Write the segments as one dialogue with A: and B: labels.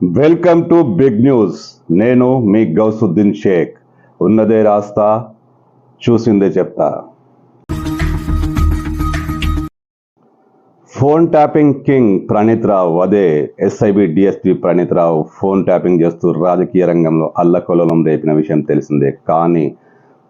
A: Welcome to big news. నేను మీ గౌసుద్దీన్ షేక్. ఉన్నదే రాస్తా చూసిందే చెప్తా. Phone tapping king Praneeth Rao అదే SIB DSP Praneeth Rao phone tapping చేస్తూ రాజకీయ రంగంలో అల్లకొలలం రేపిన విషయం తెలిసిందే. కానీ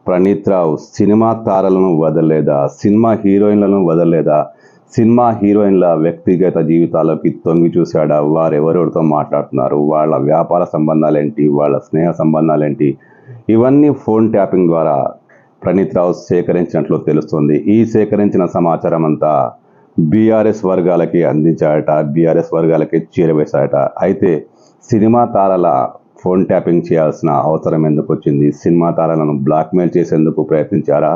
A: ప్రణీత్ రావు సినిమా తారలను వదలలేదా? సినిమా హీరోయిన్లను వదలలేదా? సినిమా హీరోయిన్ల వ్యక్తిగత జీవితాలకి తొంగి చూశాడా? వారెవరెవరితో మాట్లాడుతున్నారు? వాళ్ళ వ్యాపార సంబంధాలేంటి? వాళ్ళ స్నేహ సంబంధాలేంటి? ఇవన్నీ ఫోన్ ట్యాపింగ్ ద్వారా ప్రణీత్ రావు సేకరించినట్లు తెలుస్తుంది. ఈ సేకరించిన సమాచారం అంతా బీఆర్ఎస్ వర్గాలకి అందించాడట బీఆర్ఎస్ వర్గాలకి చేరవేశాడట. అయితే సినిమా తారల ఫోన్ ట్యాపింగ్ చేయాల్సిన అవసరం ఎందుకు వచ్చింది సినిమా తారలను బ్లాక్మెయిల్ చేసేందుకు ప్రయత్నించారా?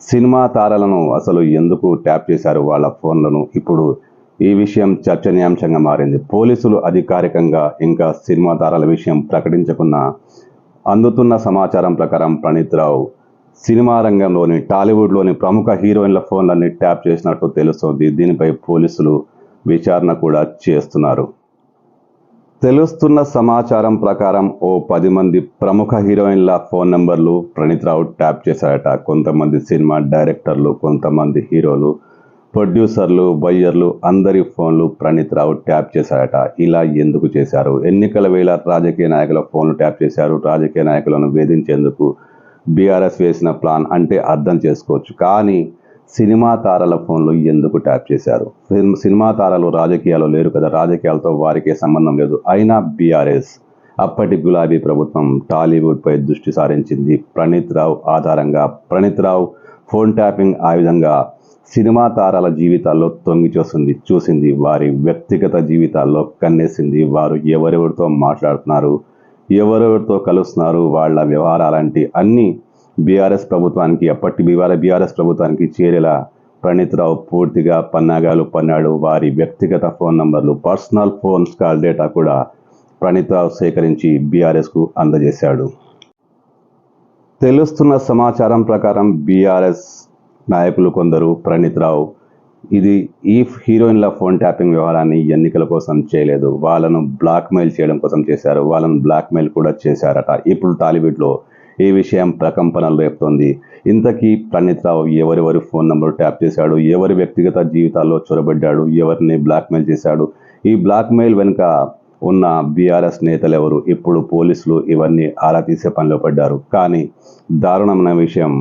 A: సినిమా తారలను అసలు ఎందుకు ట్యాప్ చేశారు వాళ్ళ ఫోన్లను? ఇప్పుడు ఈ విషయం చర్చనీయాంశంగా మారింది. పోలీసులు అధికారికంగా ఇంకా సినిమా తారల విషయం ప్రకటించకున్నా అందుతున్న సమాచారం ప్రకారం ప్రణీత్ రావు సినిమా రంగంలోని టాలీవుడ్లోని ప్రముఖ హీరోయిన్ల ఫోన్లన్నీ ట్యాప్ చేసినట్టు తెలుస్తోంది. దీనిపై పోలీసులు విచారణ కూడా చేస్తున్నారు. తెలుస్తున్న సమాచారం ప్రకారం ఓ పది మంది ప్రముఖ హీరోయిన్ల ఫోన్ నంబర్లు ప్రణీత్ రావు ట్యాప్ చేశాడట. కొంతమంది సినిమా డైరెక్టర్లు కొంతమంది హీరోలు ప్రొడ్యూసర్లు బయ్యర్లు అందరి ఫోన్లు ప్రణీత్ రావు ట్యాప్ చేశాడట. ఇలా ఎందుకు చేశారు? ఎన్నికల వేళ రాజకీయ నాయకుల ఫోన్లు ట్యాప్ చేశారు. రాజకీయ నాయకులను వేధించేందుకు బీఆర్ఎస్ వేసిన ప్లాన్ అంటే అర్థం చేసుకోవచ్చు. కానీ సినిమా తారల ఫోన్లు ఎందుకు ట్యాప్ చేశారు? సినిమా తారలు రాజకీయాలు లేరు కదా రాజకీయాలతో వారికే సంబంధం లేదు. అయినా బీఆర్ఎస్ అప్పటి గులాబీ ప్రభుత్వం టాలీవుడ్పై దృష్టి సారించింది. ప్రణీత్ రావు ఆధారంగా ప్రణీత్ రావు ఫోన్ ట్యాపింగ్ ఆ విధంగా సినిమా తారాల జీవితాల్లో తొంగి చూసింది చూసింది. వారి వ్యక్తిగత జీవితాల్లో కన్నేసింది. వారు ఎవరెవరితో మాట్లాడుతున్నారు ఎవరెవరితో కలుస్తున్నారు వాళ్ళ వ్యవహారాలంటి అన్నీ బీఆర్ఎస్ ప్రభుత్వానికి అప్పటి ఇవాళ బీఆర్ఎస్ ప్రభుత్వానికి చేరేలా ప్రణీత్ రావు పూర్తిగా పన్నాగాలు పన్నాడు. వారి వ్యక్తిగత ఫోన్ నంబర్లు పర్సనల్ ఫోన్స్ కాల్ డేటా కూడా ప్రణీత్ రావు సేకరించి బీఆర్ఎస్కు అందజేశాడు. తెలుస్తున్న సమాచారం ప్రకారం బీఆర్ఎస్ నాయకులు కొందరు ప్రణీత్ రావు ఇది ఈ హీరోయిన్ల ఫోన్ ట్యాపింగ్ వ్యవహారాన్ని ఎన్నికల కోసం చేయలేదు. వాళ్ళను బ్లాక్మెయిల్ చేయడం కోసం చేశారు. వాళ్ళను బ్లాక్మెయిల్ కూడా చేశారట. ఇప్పుడు టాలీవుడ్లో ఈ విషయం ప్రకంపనలు రేపుతోంది. ఇంతకీ ప్రణీత్ రావు ఎవరెవరి ఫోన్ నంబర్ ట్యాప్ చేశాడు? ఎవరి వ్యక్తిగత జీవితాల్లో చొరబడ్డాడు? ఎవరిని బ్లాక్మెయిల్ చేశాడు? ఈ బ్లాక్మెయిల్ వెనుక ఉన్న బీఆర్ఎస్ నేతలు ఎవరు ఇప్పుడు పోలీసులు ఇవన్నీ ఆరా తీసే పనిలో పడ్డారు. కానీ దారుణమైన విషయం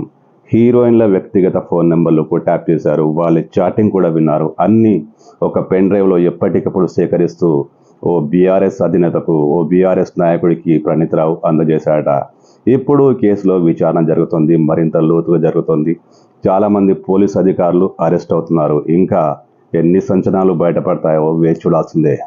A: హీరోయిన్ల వ్యక్తిగత ఫోన్ నెంబర్లు కూడా ట్యాప్ చేశారు. వాళ్ళ చాటింగ్ కూడా విన్నారు. అన్నీ ఒక పెన్ డ్రైవ్లో ఎప్పటికప్పుడు సేకరిస్తూ ఓ బీఆర్ఎస్ అధినేతకు ఓ బీఆర్ఎస్ నాయకుడికి ప్రణీతరావు అందజేశాడట ఇప్పుడు కేసులో విచారణ జరుగుతుంది మరింత లోతుగా జరుగుతుంది. చాలామంది పోలీస్ అధికారులు అరెస్ట్ అవుతున్నారు. ఇంకా ఎన్ని సంచనాలు బయటపడతాయో వేచి చూడాల్సిందే.